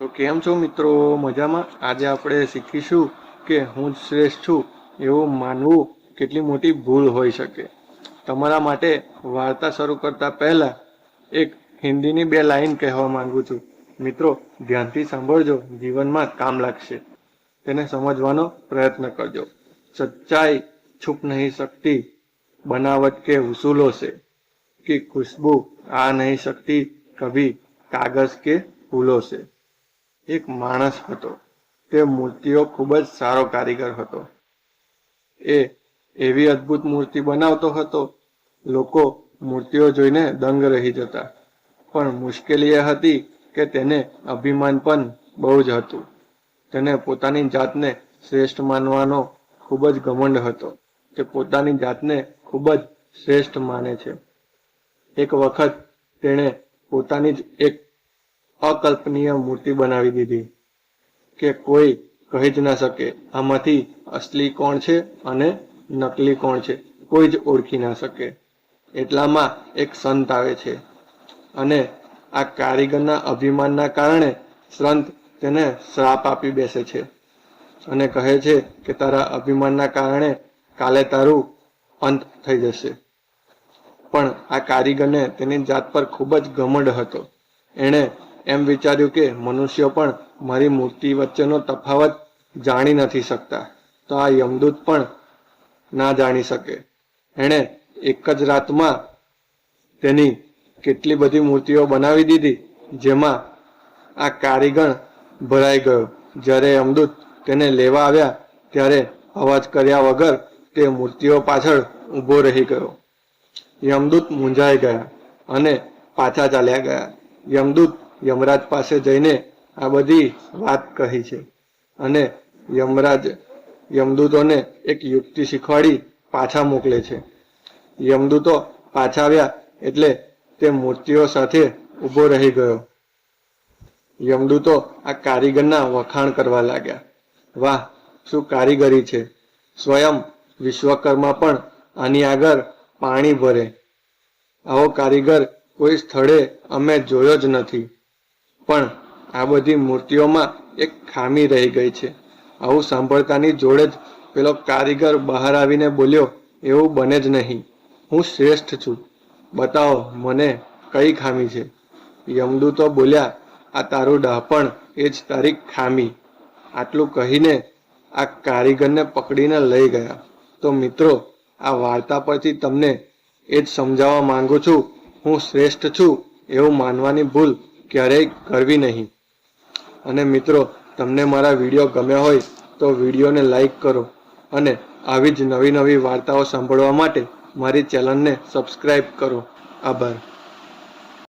તો કેમ છો મિત્રો? મજામાં? આજે આપણે શીખીશું કે હું જ શ્રેષ્ઠ છું એવું માનવું કેટલી મોટી ભૂલ હોઈ શકે. તમારા માટે વાર્તા શરૂ કરતા પહેલા એક હિન્દીની બે લાઈન કહેવા માંગુ છું. મિત્રો, ધ્યાનથી સાંભળજો, જીવનમાં કામ લાગશે. તેને સમજવાનો પ્રયત્ન કરજો. સચ્ચાઈ છુપ નહીં શકતી, બનાવટ કે ઉસૂલો છે. કે ખુશ્બુ આ નહીં શકતી, કભી કાગઝ કે ફૂલો છે. એક માણસ હતો. તે મૂર્તિઓ ખૂબ જ સારો કારીગર હતો. એ એવી અદ્ભુત મૂર્તિ બનાવતો હતો. લોકો મૂર્તિઓ જોઈને દંગ રહી જતા. પણ મુશ્કેલી એ હતી કે તેને અભિમાન પણ બહુ જ હતું. તેને પોતાની જાતને શ્રેષ્ઠ માનવાનો ખૂબ જ ઘમંડ હતો. તે પોતાની જાતને ખૂબ જ શ્રેષ્ઠ માને છે. એક વખત તેણે પોતાની જ એક અકલ્પનીય મૂર્તિ બનાવી દીધી કે કોઈ કહી જ ના શકે, આમાંથી અસલી કોણ છે અને નકલી કોણ છે? કોઈ જ ઓળખી ના શકે. એટલામાં એક સંત આવે છે અને આ કારીગરના અભિમાનના કારણે સંત તેને શ્રાપ આપી બેસે છે અને કહે છે કે, તારા અભિમાનના કારણે કાલે તારું અંત થઈ જશે. પણ આ કારીગરને તેની જાત પર ખૂબ જ ઘમંડ હતો. એણે એમ વિચાર્યું કે મનુષ્યો પણ મારી મૂર્તિ વચ્ચેનો તફાવત જાણી નથી શકતા. તો આ યમદૂત પણ ના જાણી શકે. એણે એક જ રાતમાં તેની કેટલી બધી મૂર્તિઓ બનાવી દીધી, જેમાં આ કારીગર ભરાઈ ગયો. જ્યારે યમદૂત તેને લેવા આવ્યા, ત્યારે અવાજ કર્યા વગર તે મૂર્તિઓ પાછળ ઊભો રહી ગયો. યમદૂત મૂંઝાઈ ગયા અને પાછા ચાલ્યા ગયા. યમદૂત યમરાજ પાસે જઈને આ બધી વાત કહી છે. અને યમરાજ યમદૂતોને એક યુક્તિ શીખવાડી પાછા મોકલે છે. યમદૂતો પાછા આવ્યા એટલે તે મૂર્તિઓ સાથે ઊભો રહી ગયો. યમદૂતો આ કારીગરના વખાણ કરવા લાગ્યા. વાહ, શું કારીગરી છે. સ્વયં વિશ્વકર્મા પણ આની આગળ પાણી ભરે. આવો કારીગર કોઈ સ્થળે અમે જોયો જ નથી. પણ આ બધી મૂર્તિઓમાં એક ખામી રહી ગઈ છે. આવું સાંભળતાની જોડે જ પેલો કારીગર બહાર આવીને બોલ્યો, એવું બને જ નહીં. હું શ્રેષ્ઠ છું. બતાવો, મને કઈ ખામી છે? યમદૂતો બોલ્યા, આ તારું ડાપણ એ જ તારી ખામી. આટલું કહીને આ કારીગરને પકડીને લઈ ગયા. તો મિત્રો, આ વાર્તા પરથી તમને એ જ સમજાવવા માંગુ છું. હું શ્રેષ્ઠ છું એવું માનવાની ભૂલ ક્યારેય કરવી નહીં. અને મિત્રો, તમને મારા વીડિયો ગમ્યા હોય તો વિડીયોને લાઈક કરો અને આવી જ નવી નવી વાર્તાઓ સાંભળવા માટે મારી ચેનલને સબસ્ક્રાઈબ કરો. આભાર.